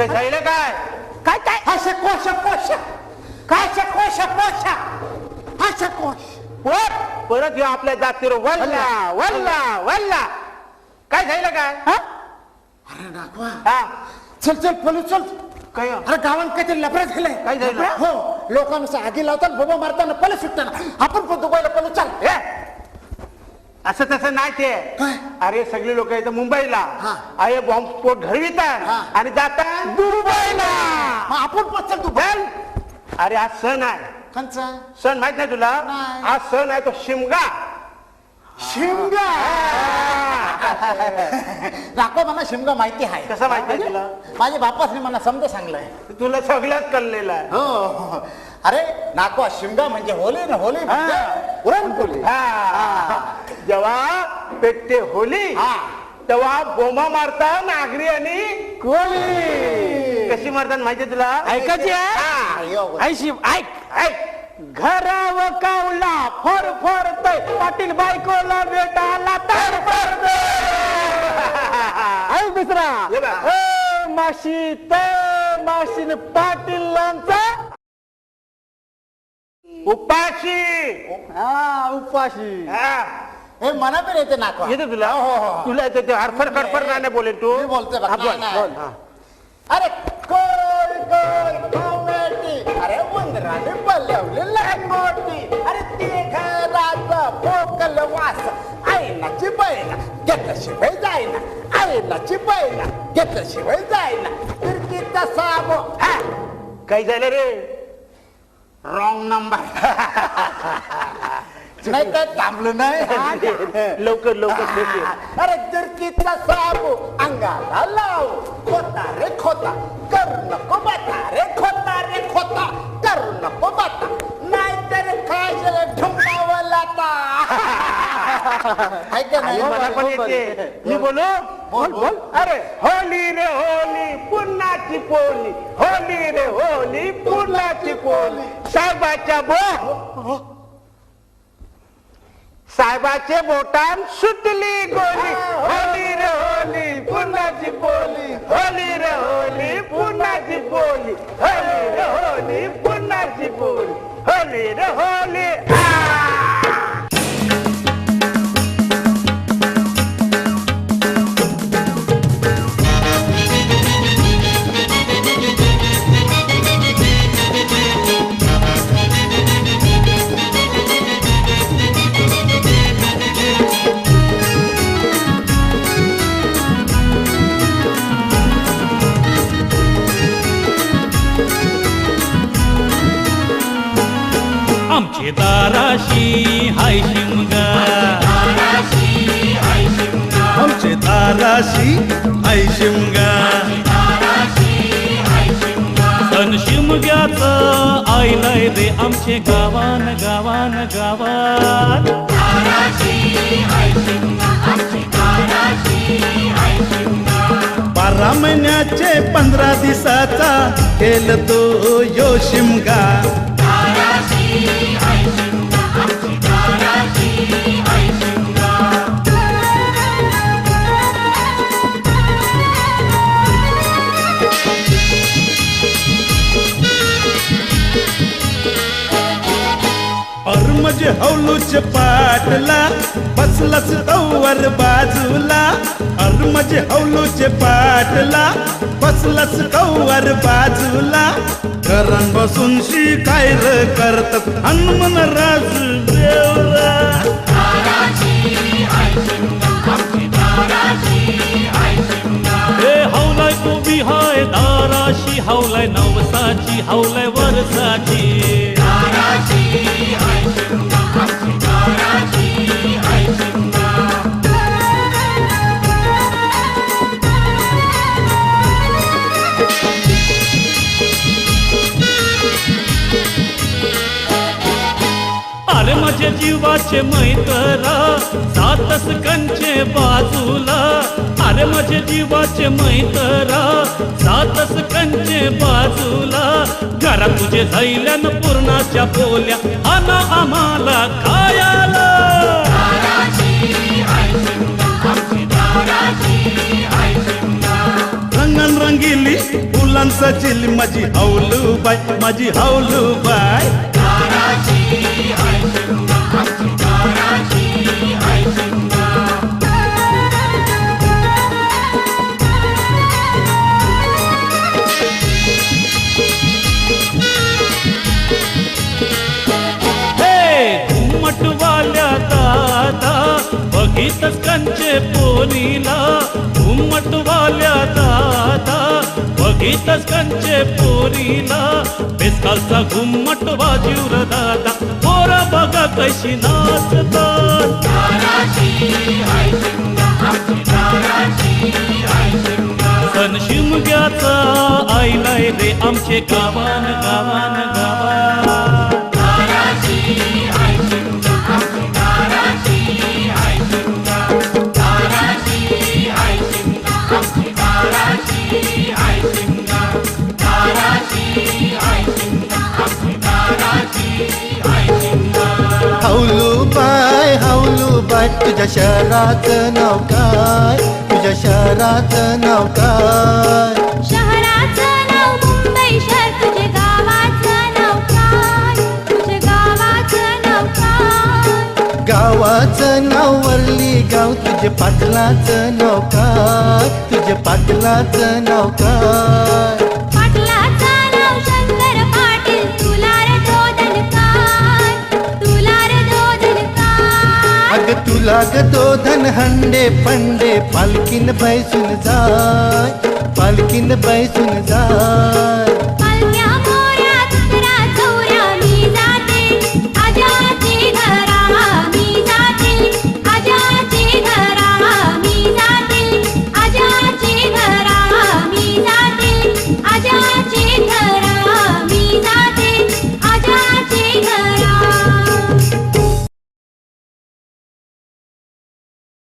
काय झालं काय? काय काय असे कोश कोश. काय असे कोश कोश? असे कोश. पोट परत ह्यो आपल्या जातीवर वल्ला वल्ला वल्ला काय झालं काय? हा? अरे नागवा. हा. चल चल पोलीस चल. काय अरे गावात काहीतरी लफडा झालंय. काय झालं? हो. लोकांना आगी लावतात बोबा मारताना पळत सुटताना. आपण पण दुबईला पळू चाल ए, असं तसं नाही ते. काय? अरे सगळे लोक येतात मुंबईला. हा. आहे बॉम्ब स्फोट घडवितात हा. आणि जातात दुबईला. मग आपण पण चल दुबई चल. अरे आज सण आहे. कंचा सण माहीत नाही तुला? नाही. आज सण आहे तो शिमगा. शिमगा. दाखव मला शिमगा माहिती आहे. कसं माहिती आहे तुला? माझ्या बापासने मला समजा सांगलंय. तुला सगळंच कळलेलं आहे. हो. हो. अरे नाकवा शिमगा म्हणजे होली ना होली म्हणजे पुरणपोळी हा. जेव्हा पेटते होली हा. तेव्हा बोंबा मारता नागरी आणि कोळी कशी मारतात माहितीये तुला? ऐकायची आहे? हा. ऐशी ऐक. ऐक. घराव कावला फोर फोर पाटील बायकोला बेटाला तर ऐक दुसरा. बा. ए, माशी ते माशीन पाटीलांचा उपाशी. हा उपाशी. हा. हे मना पण येते नाकवा येतं तुला? हो, हो, हो. तुला येतं ते हरफर खडफर नाही बोलेल तू. मी बघ, हा, बोल, नाही. बोल, हा. अरे कोळ कोळ टोमॅटी अरे उंदराने बलवली लहान मोठी. अरे ते घराचा पोकल वास. आईनाची बैना घेतल्याशिवाय जाईना. आईनाची बैना घेतल्याशिवाय जाईना. तिरकीचा साबो. काय झालं रे? रॉंग नंबर नाही काय थांबलं नाही लवकर लवकर लवकर. अरे तिरकीचा साबू अंगाला लाव खोता रे खोता करू नको बाता रे खोता रे खोता करू नको बाता नाहीतर लाता का नाही मला पण येते मी बोलू बोल, बोल. अरे होली रे होली पुन्हाची पोली होली रे होली पुन्हाची पोली साहेबाच्या बो साहेबाचे बोटान सुटली गोली. होली रे होली पुन्हाची बोली. होली रे होली पुन्हाची बोली. होली रे होली पुन्हाची बोली. होली रे होली आमचे दाराशी हाय शिमगा. आमचे दाराशी हाय शिमगा. सण शिमग्याच आयलंय दे आमचे गावान गावान गावान. बारा महिन्याचे पंधरा दिसाचा केल तो यो शिमगा. और हौलूच पाटला बसलस तवर बाजूला. और हौलूच पाटला बसलस तवर बाजूला. करण बसून शिकायर करत करतात हनुमन राजू देवरा हौलाय नवसाची हौलाय वरसाची अरे माझे जीवाचे मैतरा जातस कंचे बाजूला अरे माझे जीवाचे मैतरा. जातस कंचे बाजूला घरा तुझे झैल्यान पूर्णाच्या बोल्या. आना आम्हाला खायाला. रंगन रंगिली फुलांचा चिल माझी हौलू बाय माझी हौलू बाय बघितच कंचे पोनीला घुमटवाल्या दादा बघितच कंचे पोरीला बेसकालचा घुमट वाजीवर दादा पोर बघा कशी नाचतात सण शिमग्याचा आईलाय रे आमचे गावान गावान गावान बाय तुझ्या शहराचं नाव काय? तुझ्या शहराचं नाव काय? शहराचं नाव मुंबई शहर तुझे गावाचं नाव काय? तुझे गावाचं नाव काय? गावाचं नाव वरली गाव तुझे पाटलाचं नाव काय? तुझे पाटलाचं नाव काय? अग तुला ग धन हंडे पंडे पालकीन बैसून जाय पालकीन बैसून जाय.